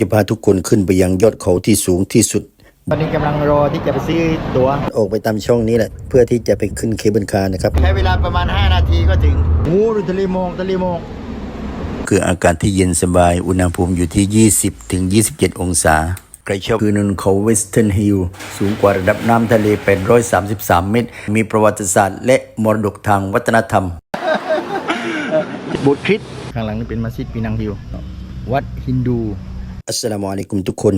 จะพาทุกคนขึ้นไปยังยอดเขาที่สูงที่สุด ตอนนี้กำลังรอที่จะไปซื้อตั๋ว ออกไปตามช่องนี้แหละ เพื่อที่จะไปขึ้นเคเบิลคาร์นะครับ ใช้เวลาประมาณ 5 นาทีก็ถึงงูหรือทะเลโมงทะเลโมงคืออากาศที่เย็นสบาย อุณหภูมิอยู่ที่ 20ถึง27 องศา ใครชอบคือนนเขาเวสเทิร์นฮิลสูงกว่าระดับน้ำทะเล 833 เมตร มีประวัติศาสตร์ และมรดกทางวัฒนธรรมบุตรคริสต์ข้างหลังนี่เป็นมัสยิดปีนังฮิววัดฮินดู อัสสลามุอะลัยกุมทุกคน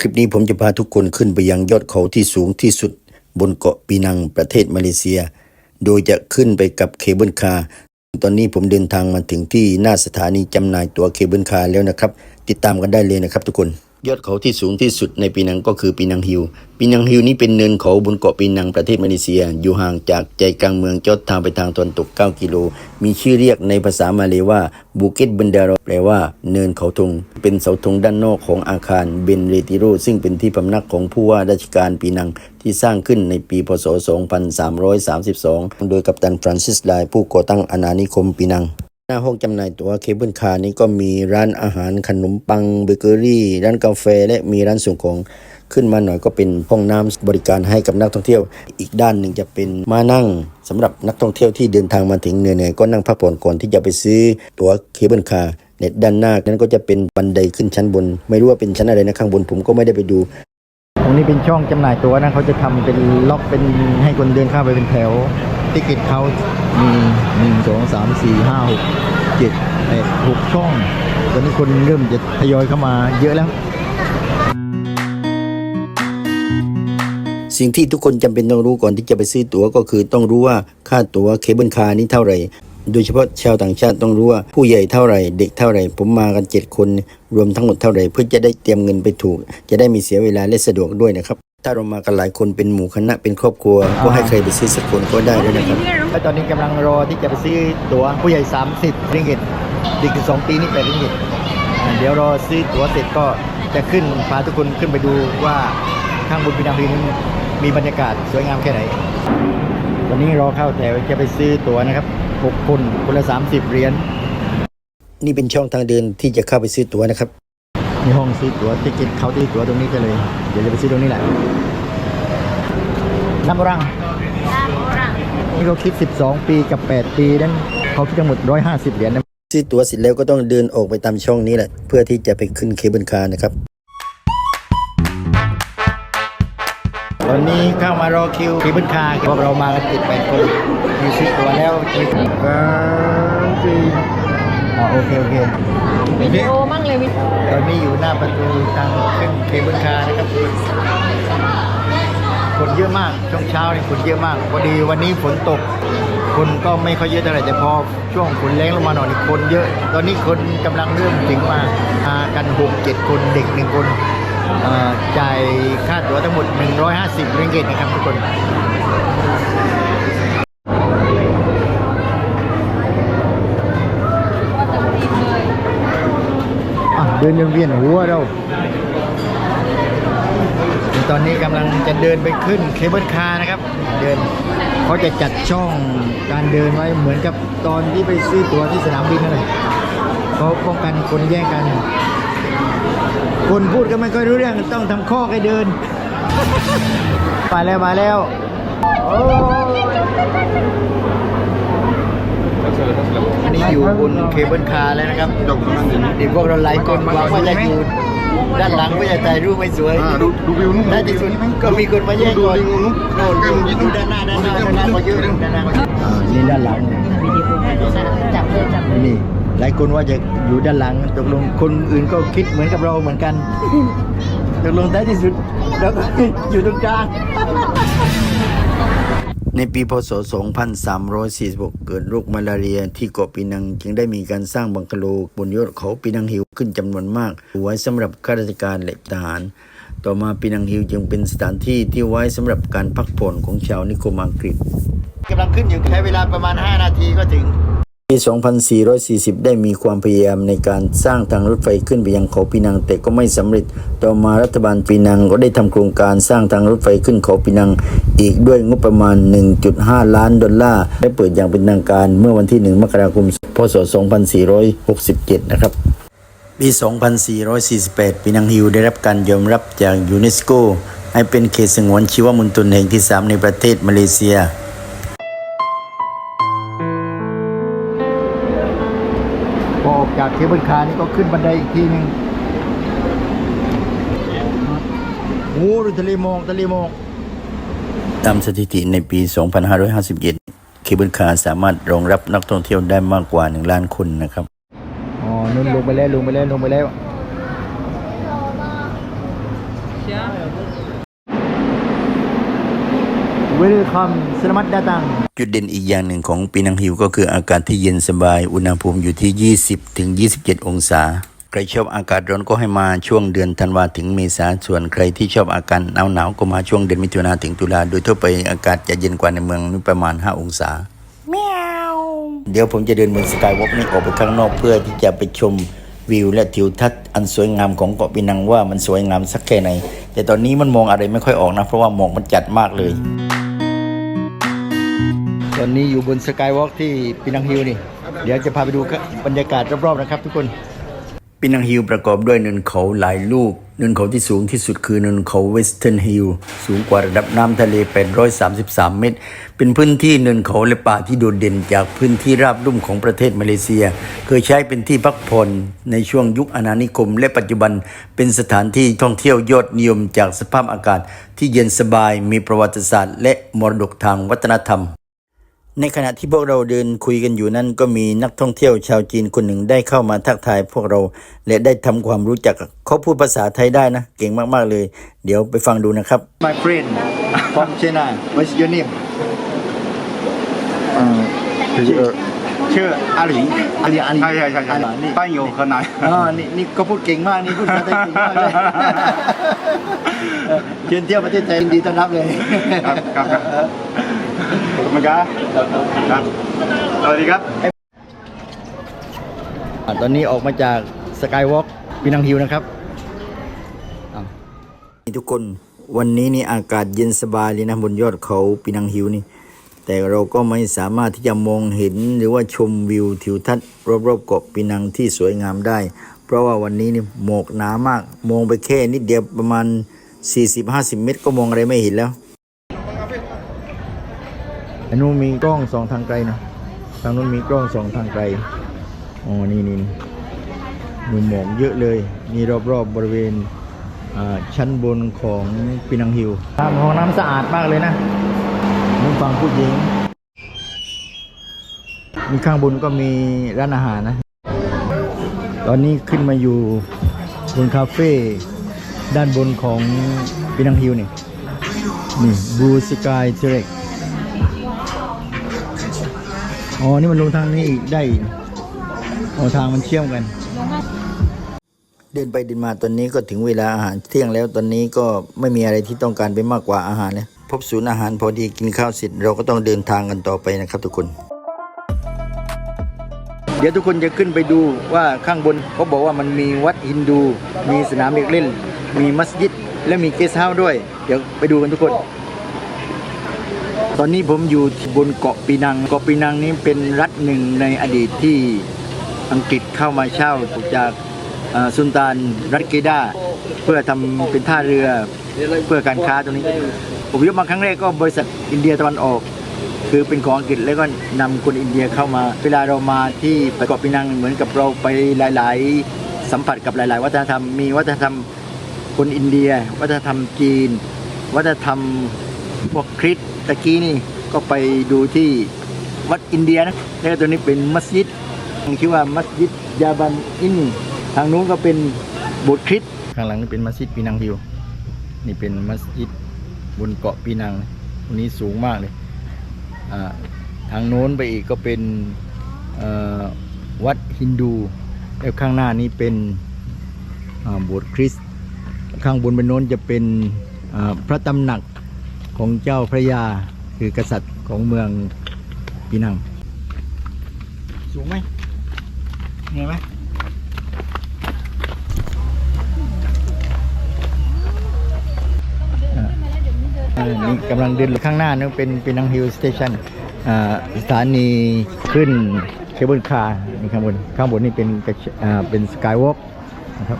คลิปนี้ผมจะพาทุกคนขึ้นไปยังยอดเขาที่สูงที่สุด บนเกาะปีนังประเทศมาเลเซีย โดยจะขึ้นไปกับเคเบิลคาร์ตอนนี้ผมเดินทางมาถึงที่หน้าสถานีจำหน่ายตั๋วเคเบิลคาร์แล้วนะครับ ติดตามกันได้เลยนะครับทุกคน ยอดเขาที่สูงที่สุดในปีนังก็คือปีนังฮิลปีนังฮิลนี้เป็นเนินเขาบนเกาะปีนังประเทศมาเลเซีย อยู่ห่างจากใจกลางเมืองจอดทางไปทางตะวันตก 9 กิโล มีชื่อเรียกในภาษามาเลยว่าบูเกตบันดารอแปลว่าเนินเขาธงเป็นเสาธงด้านนอกของอาคารเบนเรติโร ซึ่งเป็นที่พำนักของผู้ว่าราชการปีนังที่สร้างขึ้นในปีพศ 2332 โดยกัปตันฟรานซิสไลผู้ก่อตั้งอาณานิคมปีนัง หน้าห้องจำหน่ายตั๋วเคเบิลคาร์นี้ก็มีร้านอาหารขนมปังเบเกอรี่ ร้านกาแฟและมีร้านส่งของขึ้นมาหน่อยก็เป็นห้องน้ำบริการให้กับนักท่องเที่ยว อีกด้านหนึ่งจะเป็นมานั่งสำหรับนักท่องเที่ยวที่เดินทางมาถึงเหนื่อยๆก็นั่งพักผ่อนก่อนที่จะไปซื้อตั๋วเคเบิลคาร์เน็ตด้านหน้านั้นก็จะเป็นบันไดขึ้นชั้นบน ไม่รู้ว่าเป็นชั้นอะไรนะข้างบนผมก็ไม่ได้ไปดู ตรงนี้เป็นช่องจำหน่ายตั๋วนะเขาจะทำเป็นล็อกเป็นให้คนเดินเข้าไปเป็นแถวติเกตเขามีหนึ่งสองสามสี่ห้าหกเจ็ดแปดหกช่องตอนนี้คนเริ่มจะทยอยเข้ามาเยอะแล้ว สิ่งที่ทุกคนจำเป็นต้องรู้ก่อนที่จะไปซื้อตั๋วก็คือต้องรู้ว่าค่าตั๋วเคเบิลคาร์นี้เท่าไหร่ โดยเฉพาะชาวต่างชาติต้องรู้ว่าผู้ใหญ่เท่าไหร่ เด็กเท่าไหร่ ผมมากันเจ็ดคน รวมทั้งหมดเท่าไหร่ เพื่อจะได้เตรียมเงินไปถูก จะได้มีเสียเวลาและสะดวกด้วยนะครับ ถ้าเรามากันหลายคนเป็นหมู่คณะเป็นครอบครัว ก็ให้ใครไปซื้อสักคนก็ได้ด้วยนะครับและตอนนี้กำลังรอที่จะไปซื้อตั๋วผู้ใหญ่ 30ริงกิตเด็กสองปีนี่8ริงกิตเดี๋ยวรอซื้อตั๋วเสร็จก็จะขึ้นพาทุกคนขึ้นไปดูว่าข้างบนพีนาพีนั้นมีบรรยากาศสวยงามแค่ไหนตอนนี้รอเข้าแถวจะไปซื้อตั๋วนะครับ 6 คน คนละ 30 เหรียญ นี่เป็นช่องทางเดินที่จะเข้าไปซื้อตั๋วนะครับ มีห้องซื้อตั๋วติเก็ตเขาที่ตั๋วตรงนี้กันเลย เดี๋ยวจะไปซื้อตรงนี้แหละน้ำรัง นี่เขาคิด 12 ปีกับ 8 ปีนั้นเขาคิดทั้งหมด 150 เหรียญนะซื้อตั๋วเสร็จแล้วก็ต้องเดินออกไปตามช่องนี้แหละ เพื่อที่จะไปขึ้นเคเบิลคาร์นะครับ ตอนนี้เข้ามารอคิวเคเบิลคาร์พวกเรามากันติดแปดคนมีซื้อตั๋วแล้วมีสามสี่อ่าโอเคโอเควิดีโอมั่งเลยวิตอนนี้อยู่หน้าประตูทางขึ้นเคเบิลคาร์นะครับคนเยอะมากช่วงเช้าเนี่ยคนเยอะมากพอดีวันนี้ฝนตก คนก็ไม่ค่อยเยอะเท่าไหร่แต่พอช่วงฝนแรงลงมาหน่อยนี่คนเยอะ ตอนนี้คนกำลังเริ่มถึงมามากันหกเจ็ดคนเด็กหนึ่งคนเอ่อ จ่ายค่าตั๋วทั้งหมด 150 ริงกิตนะครับทุกคนเดินเวียนหัวเรา ตอนนี้กำลังจะเดินไปขึ้นเคเบิลคาร์นะครับ เดินเขาจะจัดช่องการเดินไว้เหมือนกับตอนที่ไปซื้อตั๋วที่สนามบินนั่นแหละเขาป้องกันคนแย่งกัน คนพูดก็ไม่ค่อยรู้เรื่องต้องทำข้อให้เดินไปแล้วมาแล้วโอ้อันนี้อยู่บนเคเบิลคาร์แล้วนะครับเดี๋ยวพวกเราหลายคนหวังว่าจะอยู่ด้านหลังเพื่อจะถ่ายรูปไม่สวยดูดูวิวนู้นท้ายที่สุดก็มีคนมาแย่งก่อนดูวิวนู้นโน่นดูดูด้านหน้าด้านหน้าด้านหน้าก็เยอะด้านหน้าก็เยอะอ่านี่ด้านหลังวิดีโอจับเลยจับเลยนี่ หลายคนว่าจะอยู่ด้านหลังตกลงคนอื่นก็คิดเหมือนกับเราเหมือนกันตกลงท้ายที่สุดเราก็อยู่ตรงกลางในปีพศ 2346 เกิดโรคมาลาเรียที่เกาะปีนัง จึงได้มีการสร้างบังกะโลบนยอดเขาปีนังฮิลขึ้นจำนวนมาก ไว้สำหรับข้าราชการและทหาร ต่อมาปีนังฮิลจึงเป็นสถานที่ที่ไว้สำหรับการพักผ่อนของชาวนิคมอังกฤษกำลังขึ้นอยู่ใช้เวลาประมาณ 5 นาทีก็ถึง ปี 2440 ได้มีความพยายามในการสร้างทางรถไฟขึ้นไปยังเขาปีนัง แต่ก็ไม่สำเร็จ ต่อมารัฐบาลปีนังก็ได้ทำโครงการสร้างทางรถไฟขึ้นเขาปีนัง อีกด้วยงบประมาณ 1.5 ล้านดอลลาร์และเปิดอย่างเป็นทางการเมื่อวันที่ 1 มกราคม พศ 2467 นะครับ ปี 2448 ปีนังฮิวได้รับการยอมรับจากยูเนสโก ให้เป็นเขตสงวนชีวมณฑลแห่งที่ 3 ในประเทศมาเลเซีย เคเบิลคาร์นี่ก็ขึ้นบันไดอีกทีหนึ่งโอ้ดูทะเลหมอกทะเลหมอกตามสถิติในปี 2557เคเบิลคาร์สามารถรองรับนักท่องเที่ยวได้มากกว่า 1 ล้านคนนะครับ อ๋อนุ่นลงไปแล้วลงไปแล้วลงไปแล้ว เวลคัมสลามัดดาตังจุดเด่นอีกอย่างหนึ่งของปีนังฮิวก็คืออากาศที่เย็นสบาย อุณหภูมิอยู่ที่ 20 ถึง 27 องศา ใครชอบอากาศร้อนก็ให้มาช่วงเดือนธันวาถึงเมษา ส่วนใครที่ชอบอากาศหนาวหนาวๆก็มาช่วงเดือนมิถุนาถึงตุลา โดยทั่วไปอากาศจะเย็นกว่าในเมืองนี่ประมาณ 5 องศา เดี๋ยวผมจะเดินบนสกายวอล์กนี้ออกไปข้างนอกเพื่อที่จะไปชมวิวและทิวทัศน์อันสวยงามของเกาะปีนังว่ามันสวยงามสักแค่ไหน แต่ตอนนี้มันมองอะไรไม่ค่อยออกนะ เพราะว่าหมอกมันจัดมากเลย ตอนนี้อยู่บนสกายวอล์กที่ปินังฮิลนี่ เดี๋ยวจะพาไปดูบรรยากาศรอบๆนะครับทุกคนปีนังฮิลประกอบด้วยเนินเขาหลายลูก เนินเขาที่สูงที่สุดคือเนินเขาเวสเทิร์นฮิลสูงกว่าระดับน้ำทะเล 833 เมตร เป็นพื้นที่เนินเขาและป่าที่โดดเด่นจากพื้นที่ราบลุ่มของประเทศมาเลเซีย เคยใช้เป็นที่พักผ่อนในช่วงยุคอาณานิคม และปัจจุบันเป็นสถานที่ท่องเที่ยวยอดนิยมจากสภาพอากาศ ที่เย็นสบายมีประวัติศาสตร์ และมรดกทางวัฒนธรรม ในขณะที่พวกเราเดินคุยกันอยู่นั้นก็มีนักท่องเที่ยวชาวจีนคนหนึ่งได้เข้ามาทักทายพวกเรา และได้ทำความรู้จักเขาพูดภาษาไทยได้นะ เก่งมากๆเลย เดี๋ยวไปฟังดูนะครับ My friend from China What's your name ชื่ออาหลิงอาลีอาลีใช่ใช่ใช่ใช่อาลีนี่บ้าอยู่ข้างในอ๋อนี่นี่ก็พูดเก่งมากนี่พูดภาษาไทยเก่งมากเลยเชิญเที่ยวประเทศไทยยินดีต้อนรับเลยครับครับ ครับขอบคุณครับครับสวัสดีครับอะตอนนี้ออกมาจากสกายวอล์กปีนังฮิลนะครับทุกคนวันนี้นี่อากาศเย็นสบายเลยนะบนยอดเขาปีนังฮิวนี่ แต่เราก็ไม่สามารถที่จะมองเห็นหรือว่าชมวิวทิวทัศน์รอบๆเกาะปีนังที่สวยงามได้ เพราะว่าวันนี้นี่หมอกหนามาก มองไปแค่นิดเดียวประมาณ 40-50 เมตร ก็มองอะไรไม่เห็นแล้ว อันนู้นมีกล้องสองทางไกลนะทางนู้นมีกล้องสองทางไกลอ๋อนี่นี่มีหมอกเยอะเลยมีรอบๆบบริเวณอ่าชั้นบนของปีนังฮิลน้ำห้องน้ำสะอาดมากเลยนะน้ำฟังผู้หญิง มีข้างบนก็มีร้านอาหารนะ ตอนนี้ขึ้นมาอยู่บนคาเฟ่ด้านบนของปีนังฮิลนี่นี่บูสกายเทเร็ก อ๋อ นี่มันลงทางนี้อีกได้อ๋อทางมันเชื่อมกัน เดินไปเดินมาตอนนี้ก็ถึงเวลาอาหารเที่ยงแล้วตอนนี้ก็ไม่มีอะไรที่ต้องการไปมากกว่าอาหารแล้วพบศูนย์อาหารพอดีกินข้าวเสร็จเราก็ต้องเดินทางกันต่อไปนะครับทุกคน เดี๋ยวทุกคนจะขึ้นไปดูว่าข้างบนเขาบอกว่ามันมีวัดฮินดู มีสนามเด็กเล่น มีมัสยิด และมีเกสต์เฮาส์ด้วย เดี๋ยวไปดูกันทุกคน ตอนนี้ผมอยู่บนเกาะปีนัง เกาะปีนังนี้เป็นรัฐหนึ่งในอดีตที่อังกฤษเข้ามาเช่าจากเอ่อสุลต่านรัฐเกดาเพื่อทำเป็นท่าเรือเพื่อการค้าตรงนี้ผมยกมาครั้งแรกก็บริษัทอินเดียตะวันออก คือเป็นของอังกฤษแล้วก็นำคนอินเดียเข้ามา เวลาเรามาที่เกาะปีนังเหมือนกับเราไปหลาย ๆ สัมผัสกับหลาย ๆ วัฒนธรรมมีวัฒนธรรมคนอินเดีย วัฒนธรรมจีน วัฒนธรรมพวกคริสต์ ตะกี้นี่ก็ไปดูที่วัดอินเดียนะแล้วตัวนี้เป็นมัสยิดชื่อว่ามัสยิดยาบันอิน ทางนู้นก็เป็นโบสถ์คริสต์ข้างหลังนี่เป็นมัสยิดปีนังฮิว นี่เป็นมัสยิดบนเกาะปีนังตรงนี้สูงมากเลยอ่าทางโน้นไปอีกก็เป็นอ่อวัดฮินดู แล้วข้างหน้านี้เป็นอ่าโบสถ์คริสต์ข้างบนบนโน้นจะเป็นอ่าพระตำหนัก ของเจ้าพระยาคือกษัตริย์ของเมืองปีนัง สูงไหมเหนื่อยไหมนี่กำลังเดินข้างหน้านี่เป็นเป็นนังฮิลสเตชันสถานีขึ้นเคเบิลคาร์นี่ข้างบนข้างบนนี่เป็นเชอ่าเป็นสกายวอล์กนะครับ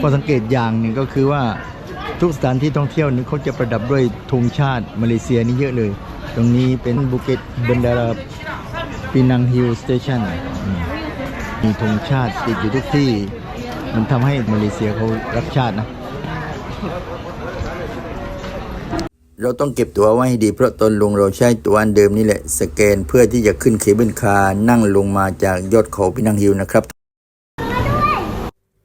ข้อสังเกตอย่างหนึ่งก็คือว่า ทุกสถานที่ท่องเที่ยวนี้เขาจะประดับด้วยธงชาติมาเลเซียนี่เยอะเลย ตรงนี้เป็นบุเกตบันดาราปีนังฮิลสเตชันมีธงชาติติดอยู่ทุกที่ มันทำให้มาเลเซียเขารักชาตินะ เราต้องเก็บตั๋วไว้ให้ดีเพราะตอนลงเราใช้ตั๋วอันเดิมนี่แหละ สแกนเพื่อที่จะขึ้นเคเบิลคาร์นั่งลงมาจากยอดเขาพินังฮิลนะครับ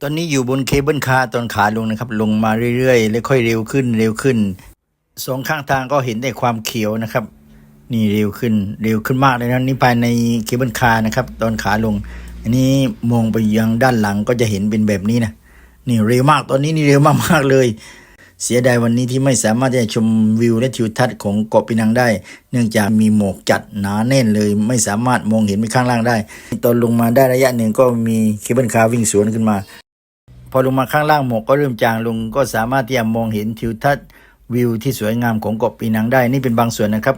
อนนี้อยู่บนเคเบิลคาร์ตอนขาลงนะครับ ลงมาเรื่อยๆ แล้วค่อยเร็วขึ้นเร็วขึ้นสองข้างทางก็เห็นแต่ความเขียวนะครับ นี่เร็วขึ้นเร็วขึ้นมากเลยนะนี่ภายในเคเบิลคาร์นะครับ ตอนขาลง อันนี้มองไปยังด้านหลังก็จะเห็นเป็นแบบนี้นะนี่เร็วมากตอนนี้นี่เร็วมากๆเลย เสียดายวันนี้ที่ไม่สามารถจะชมวิวและทิวทัศน์ของเกาะปีนังได้ เนื่องจากมีหมอกจัดหนาแน่นเลย ไม่สามารถมองเห็นไปข้างล่างได้ ตอนลงมาได้ระยะหนึ่งก็มีเคเบิลคาร์วิ่งสวนขึ้นมา อลงมาข้างล่างหมอกก็เริ่มจางลง ก็สามารถที่จะมองเห็นทิวทัศน์วิวที่สวยงามของเกาะปีนังได้นี่เป็นบางส่วนนะครับ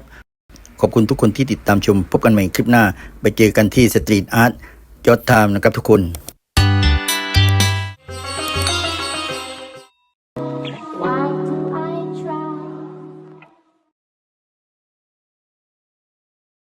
ขอบคุณทุกคนที่ติดตามชม พบกันใหม่คลิปหน้า ไปเจอกันที่สตรีทอาร์ตยอดไทม์นะครับทุกคน